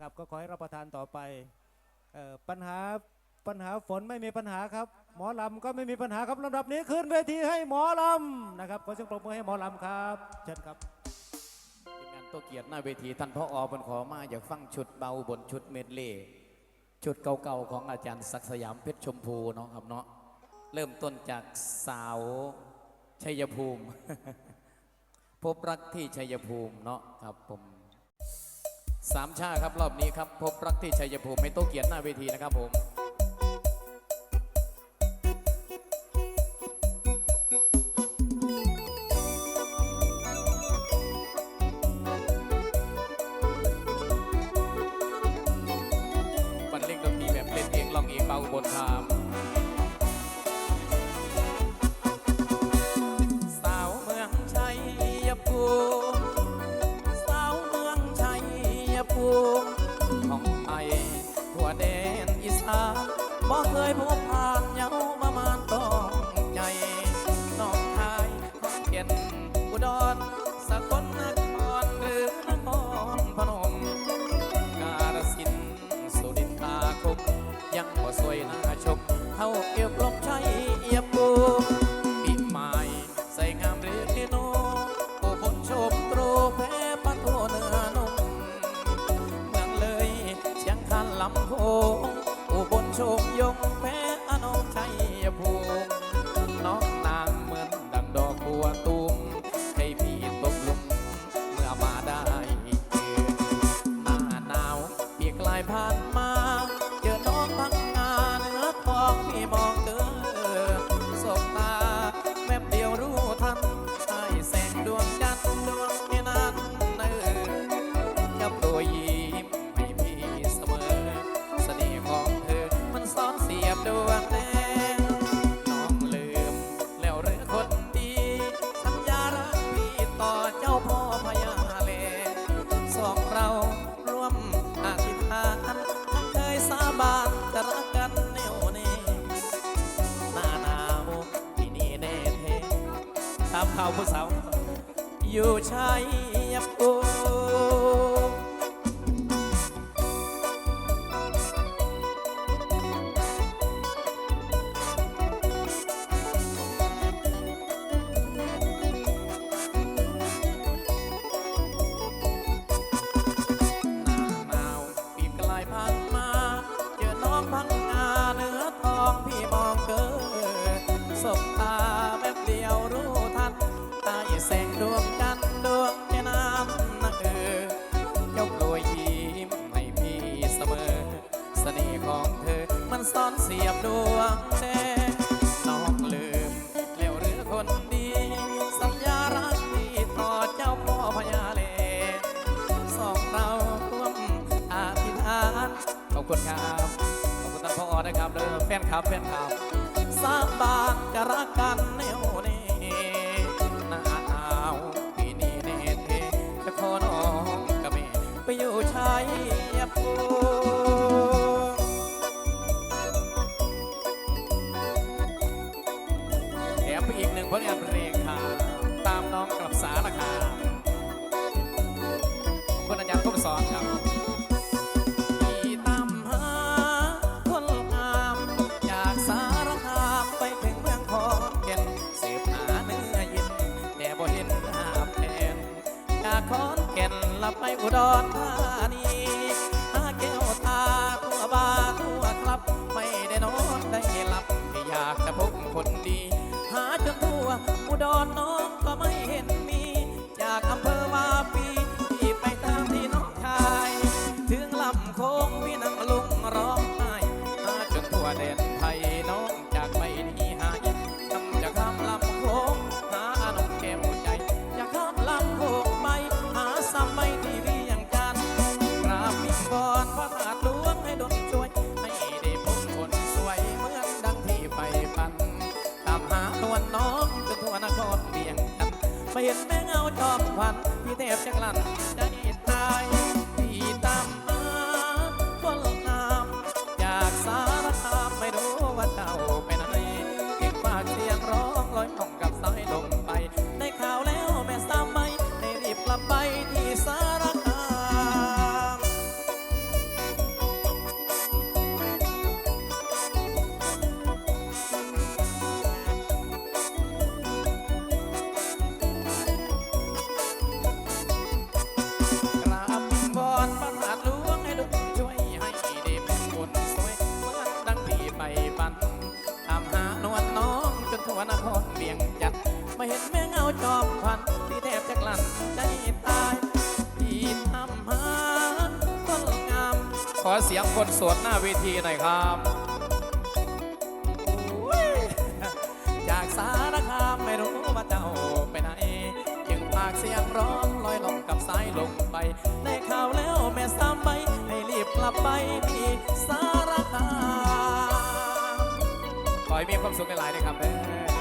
ครับก็ขอให้รับประทานต่อไปปัญหาปัญหาฝนไม่มีปัญหาครับ หมอลำก็ไม่มีปัญหาครับลำดับนี้ขึ้นเวทีให้หมอลำนะครับขอเชิญปรบมือให้หมอลำครับเชิญครับทีมงานตัวเกียรติหน้าเวทีท่านพ่ออบันขอมาอยากฟังชุดเบาบนชุดเมดเล่ชุดเก่าๆของอาจารย์ศักสยามเพชรชมพูเนาะครับเนาะเริ่มต้นจากสาวชัยภูมิ พบรักที่ชัยภูมิเนาะครับผม สามชาครับรอบนี้ครับ พบรักที่ชัยภูมิไม่โตเกียรติหน้าเวทีนะครับผม คุณครับ ขอบคุณท่านพ่อนะครับเด้อแฟนครับแฟนครับสาบ้านจะรักกันแนว ขอนแก่นลับไปอุดรธานีหาแก้วตาทั่วบาทั่วครับ ไม่ได้นอนได้หลับไม่อยากจะพบคนดี หาจนทั่วอุดรน้อง เห็นแม่เงาจอมขวันพี่เทพจะกลั่นใจตาย เวียงจันทน์มาเห็นแม่เงาจอมพันที่แทบจะกลั้นใจตายที่ทำหาคนงาม ขอเสียงคนสวดหน้าเวทีหน่อยครับจากสารคามไม่รู้ว่าเจ้าไปไหนจึงพากเสียงร้องลอยลงกับสายลงไปได้ข่าวแล้วแม่ซ้ำไปให้รีบกลับไปที่สารคามขอให้มีความสุขหลายๆนะครับเด้อ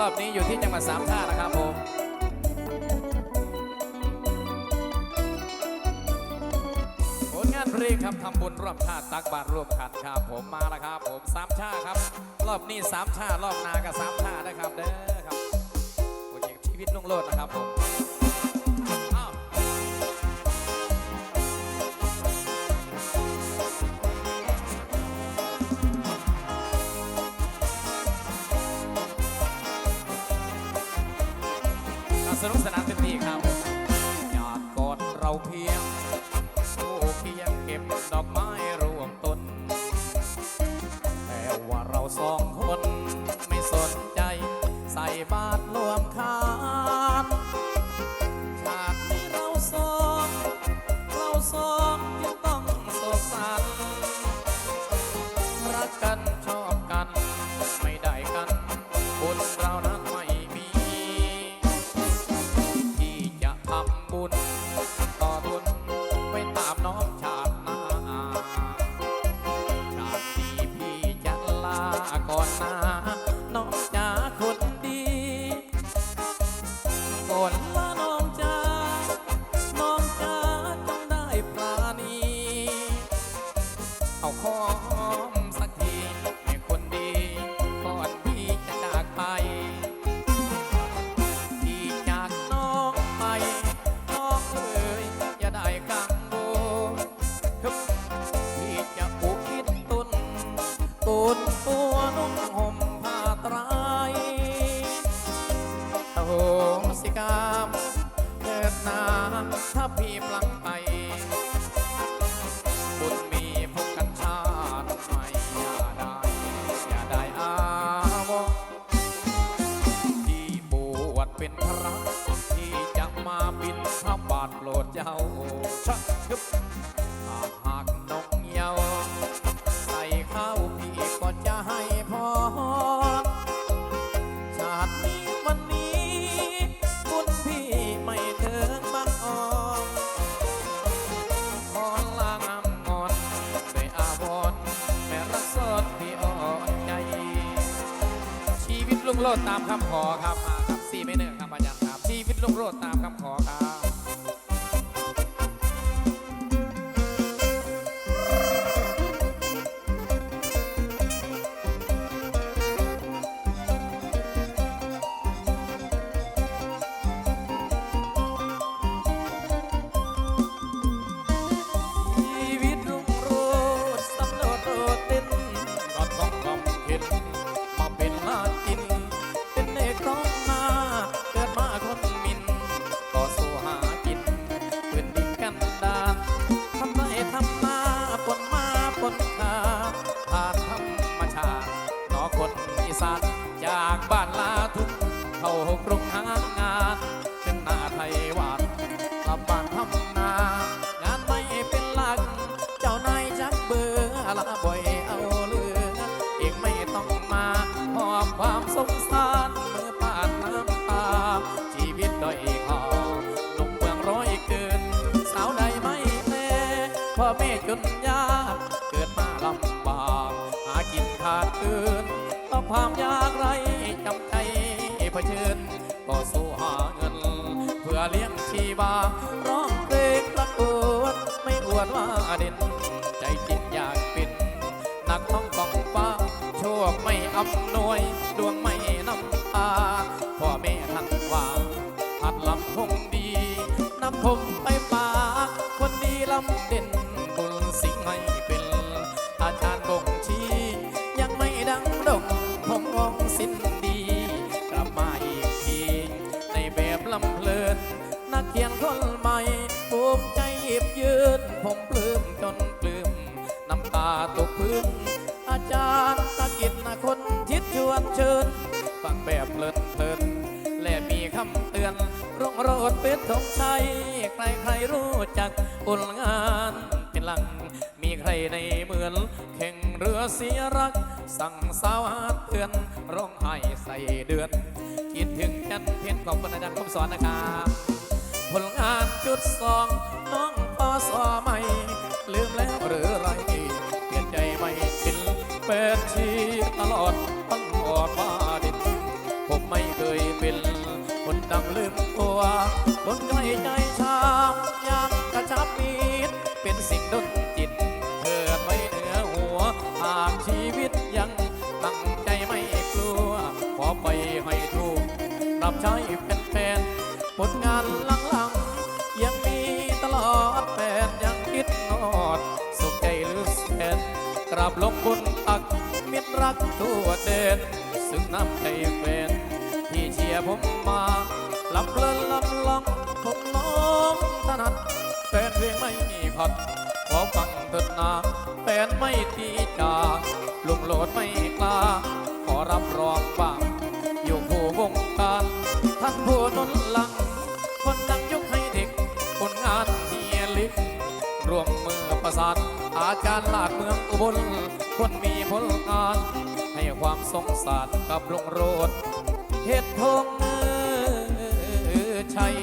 รอบนี้อยู่ที่จังหวัดสามท่านะครับผมผลงานเพลงครับทำบุญร่วมชาติตักบาตรร่วมขันครับผมมาแล้วครับ ผมสามชาครับ รอบนี้สามชารอบนากับสามชานะครับเด้อครับโปรเจกต์ชีวิตลุ่งโลดนะครับผม นุกสนานเต็มที่ครับอยากกอดเราเพียงสู้เพียงเก็บดอกไม้าชะยึบหากหากนกเหยาใส่ข้าวพี่ก็จะให้พรชาตินี้วันนี้บุญพี่ไม่ถึงบางอ่อนขอลางามงอนด้วยอาวรณ์แม่รักสดพี่อ่อนใจ ชีวิตลุงโลดตามคำขอครับมาครับสี่ไม่หนึ่งครับอาจารย์ครับ ชีวิตลุงโลดตามคำขอครับ คนอีสานจากบ้านลาทุกเข้ากรุงหางานถึงหน้าไทยหวานกลับบ้านทำ ยงชีวาร้องเพลงประกวดไม่อวดว่าเด่น ใจจริงอยากเป็นนักท่องกองฟ้าโชคไม่อำนวย ดวงไม่นำตาพ่อแม่ท่านว่าหัดลำคงดีนำพม ปลื้มน้ำตาตกพื้นอาจารย์ตะกินนะคนชิดชูวนเชิญฟังแบบเพลินเพลินและมีคำเตือนรุ่งโรดเป็นธงชัยใครใครรู้จักผลงานเป็นหลัง มีใครในเมืองแข่งเรือเสียรัก สั่งสาวหาเตือนร้องไห้ใส่เดือน คิดถึงกันเพียนขอบคุณอาจารย์คมสอนนะครับผลงานจุดสองน้องพอสอใหม่ลืมแล้วหรือไร เป็นชีตลอดตั้งออดว่าดินผมไม่เคยเป็นคนดังลืมตัวคนใกล้ใจชามยามกระชับมีดเป็นสิ่งดนจิตเกิดไว้เหนือหัวหากชีวิตยังตั้งใจไม่กลัว ขอไปให้ถูกรับใช้ ลงบนตักมิตรรักทั่วแดน ซึ่งน้ำใจแฟนที่เชียร์ผมมาลำเพลินลำลองผมน้องถนัดแฟนเพลงไม่มีขัด ขอฟังเถิดนาแฟนไม่ตีจาลุงโหลดไม่กล้า ขอรับรองบ้างอยู่ผู้วงการท่านผู้นนหลัง คนดังยกให้เด็กผลงานเฮียลิกรวมมือประสาน อาจารย์ลาดเมืองอุบลคนมีผลงาน ให้ความสงสารกับลุงโรดเหตุทงชัย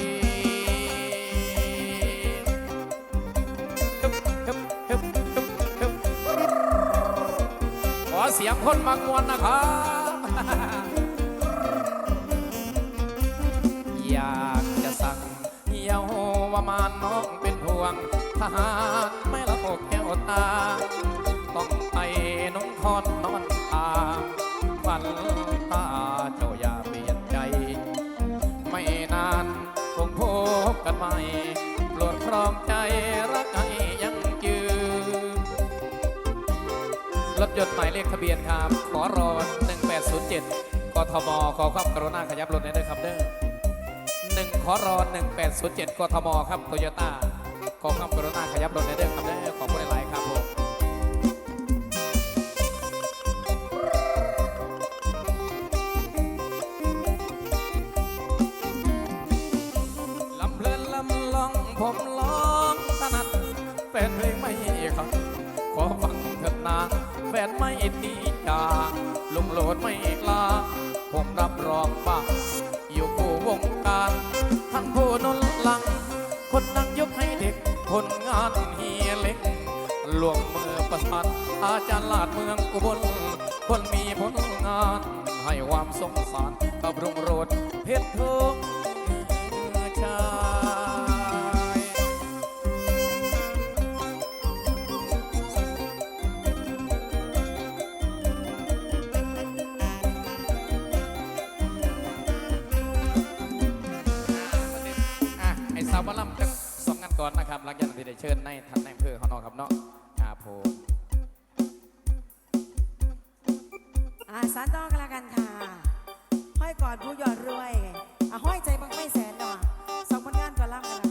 ขอเสียงคนมากวนนะครับอยากจะสั่งเยี่ยวว่ามาน้องเป็นห่วงทหารไม่ละอก วตา ต้องไปน้องคอนนอนตาฝันตาเจ้าอย่าเปลี่ยนใจ ไม่นานคงพบกันใหม่ปรดครองใจรักให้ยังยืนรถยนต์หมายเลขทะเบียนครับขอรอ1807 กทม ขอความกรุณาขยับรถในเด้อครับเด้อหนึ่งขอรอ1807 กทม ครับโตโยต้า ขอความกรุณาขยับรถในเด้อครับเด้อขอบคุณหลายครับผมลำเพลินลำลองผมร้องถนัดแฟนเพลงไม่ครับขอฟังเถิดนาแฟนไม่ตีจาลุงโหลดไม่กล้าผมรับรองว่าอยู่คู่วงการท่านผู้นนานเฮียเล็กลวงมือประสานอาจารย์ลาดเมืองอุบลคนมีผลงาน ให้ความสงสารกับรุ่งโรดเพชรทองชายอะไอ้สาวบอลลั ก่อนนะครับหลังจากที่ได้เชิญในท่านในอำเภอเขาเนอกครับเนาะครับผมอ่าสารต่อกันละกันค่ะ ห้อยกอดผู้ยอดรวยอะห้อยใจบังไม่แสนหน่อสองผลงานก่อนล่ำกัน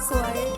所以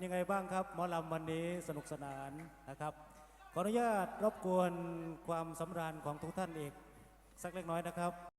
นยังไงบ้างครับหมอลำวันนี้สนุกสนานนะครับ ขออนุญาตรบกวนความสำราญของทุกท่านอีกสักเล็กน้อยนะครับ